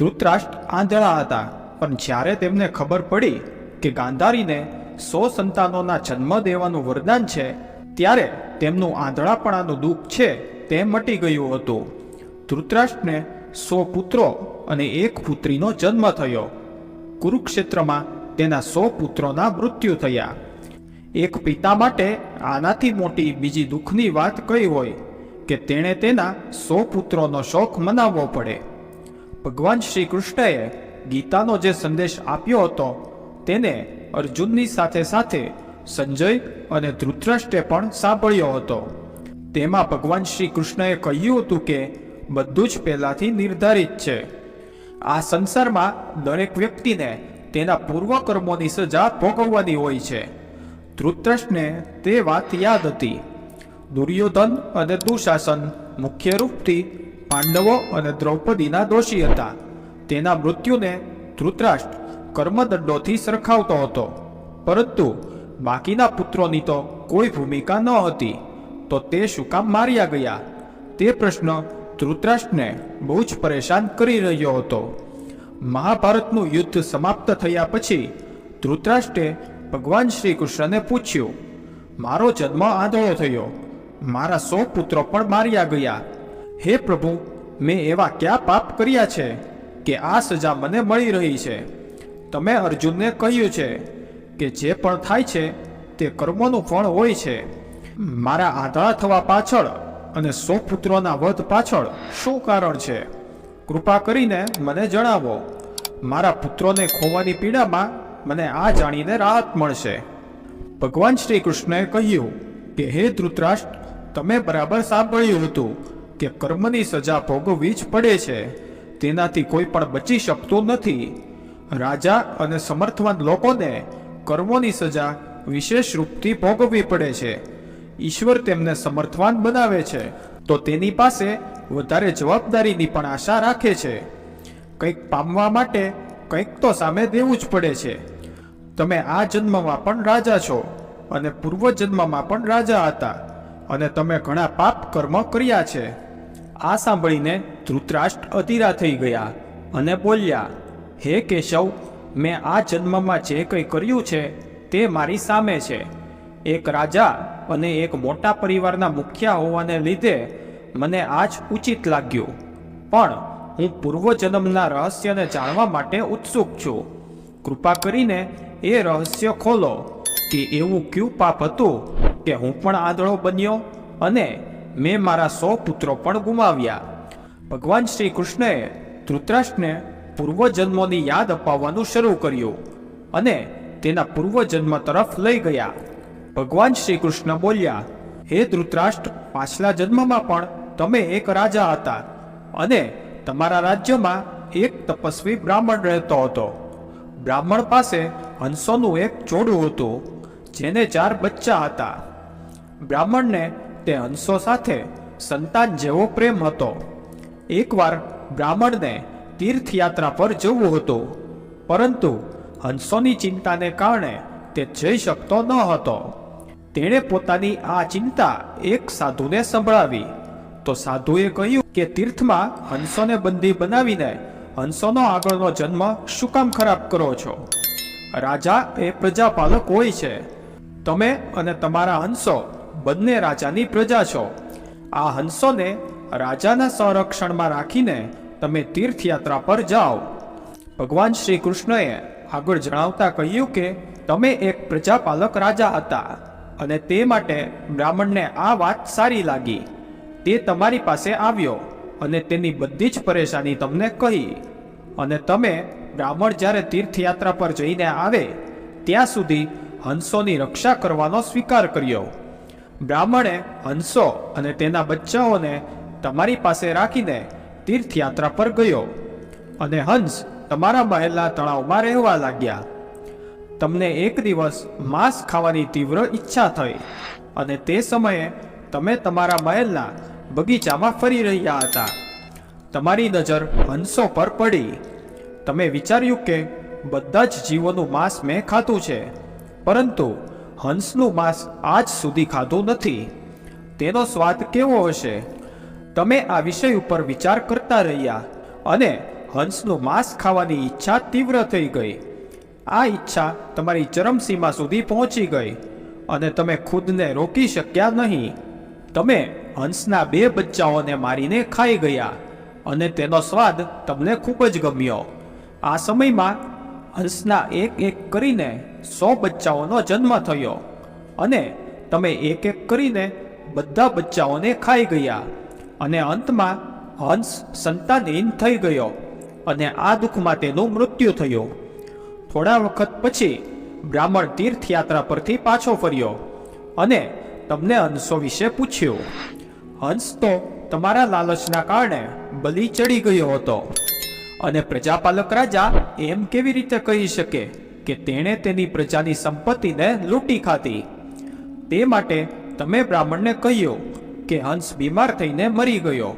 ધૃતરાષ્ટ્ર આંધળા હતા. પણ જ્યારે તેમને ખબર પડી કે ગાંધારીને સો સંતાનોના જન્મ દેવાનું વરદાન છે, ત્યારે તેમનું આંધળાપણાનું દુઃખ છે તે મટી ગયું હતું. ધૃતરાષ્ટ્રને સો પુત્રો અને એક પુત્રીનો જન્મ થયો. કુરુક્ષેત્રમાં તેના સો પુત્રોના મૃત્યુ થયા. એક પિતા માટે આનાથી મોટી બીજી દુઃખની વાત કઈ હોય કે તેણે તેના સો પુત્રોનો શોખ મનાવવો પડે. ભગવાન શ્રી કૃષ્ણએ ગીતાનો જે સંદેશ આપ્યો હતો, તેને અર્જુનની સાથે સાથે સંજય અને ધૃતરાષ્ટ્રે પણ સાંભળ્યો હતો. તેમાં ભગવાન શ્રી કૃષ્ણએ કહ્યું હતું કે, બધું જ પહેલાંથી નિર્ધારિત છે. આ સંસારમાં દરેક વ્યક્તિને તેના પૂર્વકર્મોની સજા ભોગવવાની હોય છે. ધૃતરાષ્ટ્રને તે વાત યાદ હતી. દુર્યોધન અને દુશાસન મુખ્ય રૂપથી પાંડવો અને દ્રૌપદીના દોષી હતા. તેના મૃત્યુને ધૃતરાષ્ટ્ર કર્મદંડોથી સરખાવતો હતો. પરંતુ બાકીના પુત્રોની તો કોઈ ભૂમિકા ન હતી. તો તે શું કામ માર્યા ગયા? તે પ્રશ્ન ધૃતરાષ્ટ્રને બહુ જ પરેશાન કરી રહ્યો હતો. મહાભારતનું યુદ્ધ સમાપ્ત થયા પછી ધૃતરાષ્ટ્રે ભગવાન શ્રી કૃષ્ણને પૂછ્યું, મારો જન્મ આંધળો થયો. મારા સો પુત્રો પણ માર્યા ગયા. હે પ્રભુ, મેં એવા ક્યાં પાપ કર્યા છે કે આ સજા મને મળી રહી છે? તમે અર્જુનને કહ્યું છે કે જે પણ થાય છે તે કર્મોનું ફળ હોય છે. મારા આંધળા થવા પાછળ અને સો પુત્રોના વધ પાછળ શું કારણ છે? કૃપા કરીને મને જણાવો. મારા પુત્રોને ખોવાની પીડામાં મને આ જાણીને રાહત મળશે. ભગવાન શ્રી કૃષ્ણએ કહ્યું કે, હે ધૃતરાષ્ટ્ર, તમે બરાબર સાંભળ્યું હતું કે કર્મની સજા ભોગવવી જ પડે છે. તેનાથી કોઈ પણ બચી શકતું નથી. રાજા અને સમર્થવાન લોકોને કર્મોની સજા વિશેષ રૂપથી ભોગવવી પડે છે. ઈશ્વર તેમને સમર્થવાન બનાવે છે, તો તેની પાસે વધારે જવાબદારીની પણ આશા રાખે છે. કંઈક પામવા માટે કંઈક તો સામે દેવું જ પડે છે. તમે આ જન્મમાં પણ રાજા છો અને પૂર્વ જન્મમાં પણ રાજા હતા અને તમે ઘણા પાપ કર્મ કર્યા છે. આ સાંભળીને ધૃતરાષ્ટ્ર અતિરા થઈ ગયા અને બોલ્યા, હે કેશવ, મેં આ જન્મમાં જે કંઈ કર્યું છે તે મારી સામે છે. એક રાજા અને એક મોટા પરિવારના મુખ્યા હોવાને લીધે મને આ જ ઉચિત લાગ્યું. પણ હું પૂર્વજન્મના રહસ્યને જાણવા માટે ઉત્સુક છું. કૃપા કરીને એ રહસ્ય ખોલો કે એવું ક્યુ પાપ હતું કે હું પણ આંધળો બન્યો અને મેં મારા સો પુત્રો પણ ગુમાવ્યા. ભગવાન શ્રી કૃષ્ણએ ધૃતરાષ્ટ્રને પૂર્વજન્મોની યાદ અપાવવાનું શરૂ કર્યું અને તેના પૂર્વજન્મ તરફ લઈ ગયા. ભગવાન શ્રી કૃષ્ણ બોલ્યા, હે ધૃતરાષ્ટ્ર, પાછલા જન્મમાં પણ તમે એક રાજા હતા અને તમારા રાજ્યમાં એક તપસ્વી બ્રાહ્મણ રહેતો હતો. બ્રાહ્મણ પાસે હંસોનું એક જોડું હતું, જેને ચાર બચ્ચા હતા. બ્રાહ્મણને તે હંસો સાથે સંતાન જેવો પ્રેમ હતો. એકવાર બ્રાહ્મણને તીર્થયાત્રા પર જવું હતું, પરંતુ હંસોની ચિંતાને કારણે તે જઈ શકતો ન હતો. તેણે પોતાની આ ચિંતા એક સાધુને સંભળાવી. તો સાધુએ કહ્યું કે તીર્થમાં હંસોને બંદી બનાવીને હંસોનો આગળનો જન્મ શું કામ ખરાબ કરો છો? રાજા એ પ્રજાપાલક હોય છે. તમે અને તમારા હંસો બંને રાજાની પ્રજા છો. આ હંસોને રાજાના સંરક્ષણમાં રાખીને તમે તીર્થયાત્રા પર જાઓ. ભગવાન શ્રી કૃષ્ણએ આગળ જણાવતા કહ્યું કે તમે એક પ્રજાપાલક રાજા હતા અને તે માટે બ્રાહ્મણને આ વાત સારી લાગી. તે તમારી પાસે આવ્યો અને તેની બધી જ પરેશાની તમને કહી. અને તમે બ્રાહ્મણ જ્યારે તીર્થયાત્રા પર જઈને આવે, ત્યાં સુધી હંસોની રક્ષા કરવાનો સ્વીકાર કર્યો. બ્રાહ્મણે હંસો અને તેના બચ્ચાઓને તમારી પાસે રાખીને તીર્થયાત્રા પર ગયો અને હંસ તમારા મહેલના તળાવમાં રહેવા લાગ્યા. તમને એક દિવસ માંસ ખાવાની તીવ્ર ઈચ્છા થઈ અને તે સમયે તમે તમારા મહેલના બગીચામાં ફરી રહ્યા હતા. તમારી નજર હંસો પર પડી. તમે વિચાર્યું કે બધા જ જીવોનું માંસ મેં ખાધું છે, પરંતુ હંસનું માંસ આજ સુધી ખાધું નથી. તેનો સ્વાદ કેવો હશે? તમે આ વિષય ઉપર વિચાર કરતા રહ્યા અને હંસનું માંસ ખાવાની ઈચ્છા તીવ્ર થઈ ગઈ. આ ઈચ્છા તમારી ચરમસીમા સુધી પહોંચી ગઈ અને તમે ખુદને રોકી શક્યા નહીં. તમે હંસના બે બચ્ચાઓને મારીને ખાઈ ગયા અને તેનો સ્વાદ તમને ખૂબ જ ગમ્યો. આ સમયમાં હંસના એક એક કરીને સો બચ્ચાઓનો જન્મ થયો. અને તમે એક એક કરીને બધા બચ્ચાઓને ખાઈ ગયા. અને અંતમાં હંસ સંતાનહીન થઈ ગયો અને આ દુઃખમાં તેનું મૃત્યુ થયું. થોડા વખત પછી બ્રાહ્મણ તીર્થયાત્રા પરથી પાછો ફર્યો અને તમને હંસો વિશે પૂછ્યું. હંસ તો તમારા લાલચના કારણે બલી ચડી ગયો હતો. અને પ્રજાપાલક રાજા એમ કેવી રીતે કહી શકે કે તેણે તેની પ્રજાની સંપત્તિને લૂંટી ખાધી? તે માટે તમે બ્રાહ્મણને કહ્યું કે હંસ બીમાર થઈને મરી ગયો.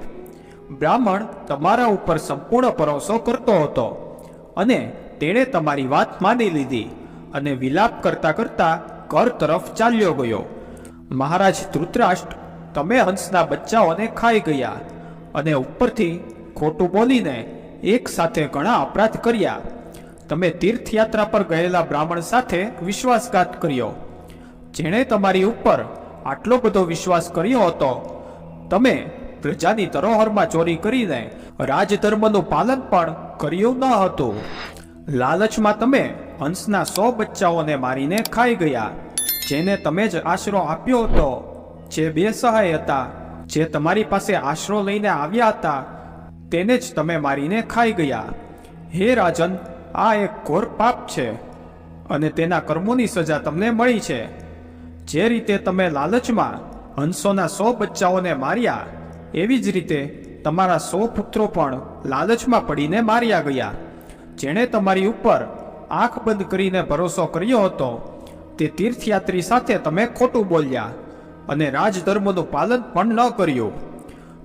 બ્રાહ્મણ તમારા ઉપર સંપૂર્ણ ભરોસો કરતો હતો અને તેણે તમારી વાત માની લીધી અને વિલાપ કરતા કરતા કર તરફ ચાલ્યો ગયો. મહારાજ ધૃતરાષ્ટ્ર, તમે હંસના બચ્ચાઓને ખાઈ ગયા અને ઉપરથી ખોટું બોલીને એક સાથે ઘણા અપરાધ કર્યા. તમે તીર્થયાત્રા પર ગયેલા બ્રાહ્મણ સાથે વિશ્વાસઘાત કર્યો. જેણે તમારી ઉપર આટલો બધો વિશ્વાસ કર્યો હતો. તમે પ્રજાની ધરોહરમાં ચોરી કરીને રાજધર્મનું પાલન પણ કર્યું ન હતું. લાલચમાં તમે હંસના સો બચ્ચાઓને મારીને ખાઈ ગયા, જેને તમે જ આશરો આપ્યો હતો. જે બે સહાય હતા, જે તમારી પાસે આશરો લઈને આવ્યા હતા તેને જ તમે મારીને ખાઈ ગયા. હે રાજન, આ એક ઘોર પાપ છે અને તેના કર્મોની સજા તમને મળી છે. જે રીતે તમે લાલચમાં હંસોના સો બચ્ચાઓને માર્યા, એવી જ રીતે તમારા સો પુત્રો પણ લાલચમાં પડીને માર્યા ગયા. જેણે તમારી ઉપર આંખ બંધ કરીને ભરોસો કર્યો હતો, તે તીર્થયાત્રી સાથે તમે ખોટું બોલ્યા અને રાજધર્મનું પાલન પણ ન કર્યું.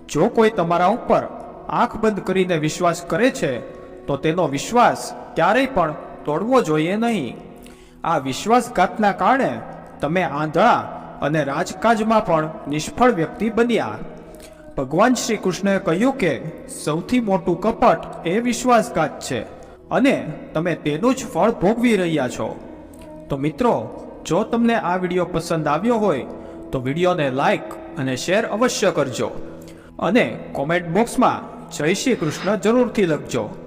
જો કોઈ તમારા ઉપર આંખ બંધ કરીને વિશ્વાસ કરે છે, તો તેનો વિશ્વાસ ક્યારેય પણ તોડવો જોઈએ નહીં. આ વિશ્વાસઘાતના કારણે તમે આંધળા અને રાજકાજમાં પણ નિષ્ફળ વ્યક્તિ બન્યા. ભગવાન શ્રી કૃષ્ણએ કહ્યું કે સૌથી મોટું કપટ એ વિશ્વાસઘાત છે અને તમે તેનું જ ફળ ભોગવી રહ્યા છો. તો મિત્રો, જો તમને આ વીડિયો પસંદ આવ્યો હોય, તો વિડીયોને લાઈક અને શેર અવશ્ય કરજો અને કોમેન્ટ બોક્સમાં જય શ્રી કૃષ્ણ જરૂરથી લખજો.